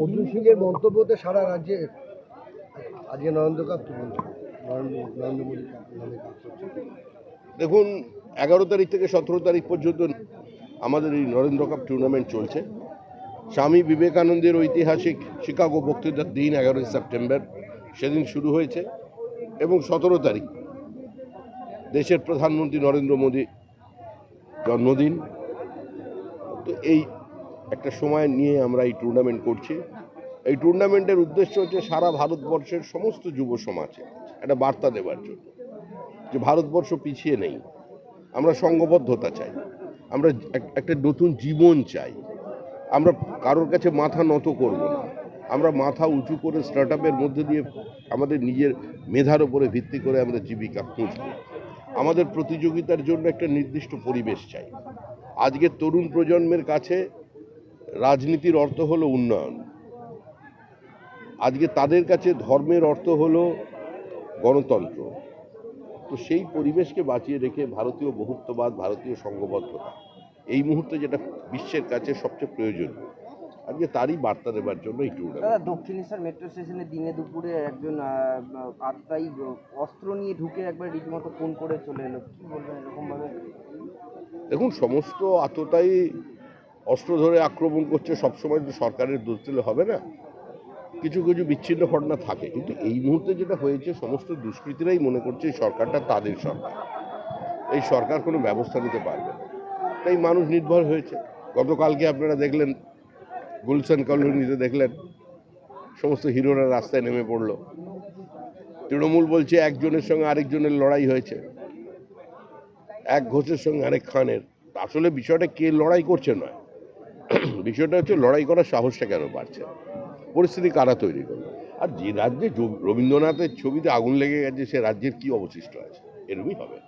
অর্জুন সিং এর মন্তব্যতে সারা রাজ্যে আজকে নরেন্দ্র কাপ কি বলছেন নরেন্দ্র মোদী নামে দেখুন এগারো তারিখ থেকে সতেরো তারিখ পর্যন্ত আমাদের এই নরেন্দ্র কাপ টুর্নামেন্ট চলছে। স্বামী বিবেকানন্দের ঐতিহাসিক শিকাগো বক্তৃতার দিন এগারোই সেপ্টেম্বর সেদিন শুরু হয়েছে। এবং সতেরো তারিখ দেশের প্রধানমন্ত্রী নরেন্দ্র মোদী জন্মদিন। তো এই একটা সময় নিয়ে আমরা এই টুর্নামেন্ট করছি। এই টুর্নামেন্টের উদ্দেশ্য হচ্ছে সারা ভারতবর্ষের সমস্ত যুব সমাজে একটা বার্তা দেওয়ার জন্য যে ভারতবর্ষ পিছিয়ে নেই। আমরা সঙ্গবদ্ধতা চাই। আমরা এক- একটা নতুন জীবন চাই। আমরা কারোর কাছে মাথা নত করব না। আমরা মাথা উঁচু করে স্টার্ট আপের মধ্যে দিয়ে আমাদের নিজের মেধার উপরে ভিত্তি করে আমরা জীবিকা খুঁজব। আমাদের প্রতিযোগিতার জন্য একটা নির্দিষ্ট পরিবেশ চাই। আজকের তরুণ প্রজন্মের কাছে রাজনীতির অর্থ হলো উন্নয়ন। আজকে তাদের কাছে ধর্মের অর্থ হলো গণতন্ত্র। তো সেই পরিবেশকে বাঁচিয়ে রেখে ভারতীয় বহুত্ববাদ ভারতীয় সংঘবদ্ধতা এই মুহূর্তে যেটা বিশ্বের কাছে সবচেয়ে প্রয়োজনীয়। আজকে তারই বার্তা দেওয়ার জন্য এই টুর্নামেন্ট দক্ষিণেশ্বর মেট্রো স্টেশনে দিনে দুপুরে একজন আত্মাই অস্ত্র নিয়ে ঢুকে একবার রীতিমতো ফোন করে চলে এলো। কি বলবেন এরকম ভাবে দেখুন সমস্ত আততাই অস্ত্র ধরে আক্রমণ করছে, সবসময় তো সরকারের দোষ দিলে হবে না। কিছু কিছু বিচ্ছিন্ন ঘটনা থাকে, কিন্তু এই মুহূর্তে যেটা হয়েছে, সমস্ত দুষ্কৃতীরাই মনে করছে এই সরকারটা তাদের সরকার। এই সরকার কোনো ব্যবস্থা নিতে পারবে না। তাই মানুষ নির্ভর হয়েছে। গতকালকে আপনারা দেখলেন, গুলশান কলোনিতে দেখলেন, সমস্ত হিরোরা রাস্তায় নেমে পড়ল। তৃণমূল বলছে, একজনের সঙ্গে আরেকজনের লড়াই হয়েছে। এক ঘোষের সঙ্গে আরেক খানের। আসলে বিষয়টা কে লড়াই করছে নয়। বিষয়টা হচ্ছে লড়াই করার সাহসটা কেন পারছে? পরিস্থিতি কারা তৈরি করবে? আর যে রাজ্যে রবীন্দ্রনাথের ছবিতে আগুন লেগে গেছে, সে রাজ্যের কি অবশিষ্ট আছে? এরকমই হবে।